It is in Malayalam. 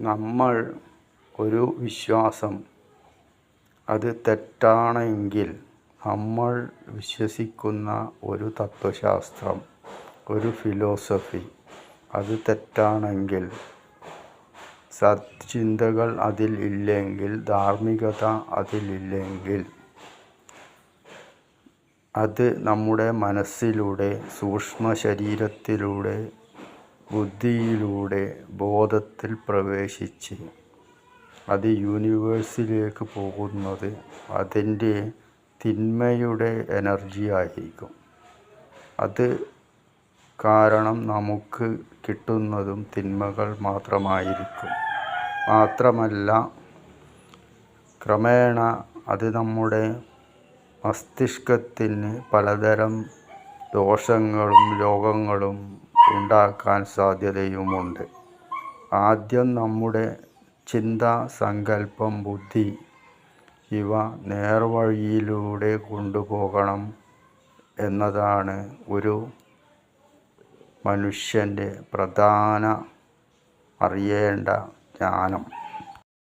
നമ്മൾ ഒരു വിശ്വാസം. അത് തെറ്റാണെങ്കിൽ നമ്മൾ വിശ്വസിക്കുന്ന ഒരു തത്വശാസ്ത്രം ഒരു ഫിലോസഫി അത് തെറ്റാണെങ്കിൽ സത്ചിന്തകൾ അതിൽ ഇല്ലെങ്കിൽ ധാർമ്മികത അതിലില്ലെങ്കിൽ അത് നമ്മുടെ മനസ്സിലൂടെ സൂക്ഷ്മ ശരീരത്തിലൂടെ ബുദ്ധിയിലൂടെ ബോധത്തിൽ പ്രവേശിച്ച് അത് യൂണിവേഴ്സിലേക്ക് പോകുന്നത് അതിന്റെ തിന്മയുടെ എനർജി ആയിരിക്കും അത് കാരണം നമുക്ക് കിട്ടുന്നതും തിന്മകൾ മാത്രമായിരിക്കും. മാത്രമല്ല ക്രമേണ അത് നമ്മുടെ മസ്തിഷ്കത്തിന് പലതരം ദോഷങ്ങളും രോഗങ്ങളും ഉണ്ടാക്കാൻ സാധ്യതയുമുണ്ട്. ആദ്യം നമ്മുടെ ചിന്ത സങ്കല്പം ബുദ്ധി ഇവ നേർവഴിയിലൂടെ കൊണ്ടുപോകണം എന്നതാണ് ഒരു മനുഷ്യന്റെ പ്രധാന അറിയേണ്ട ജ്ഞാനം.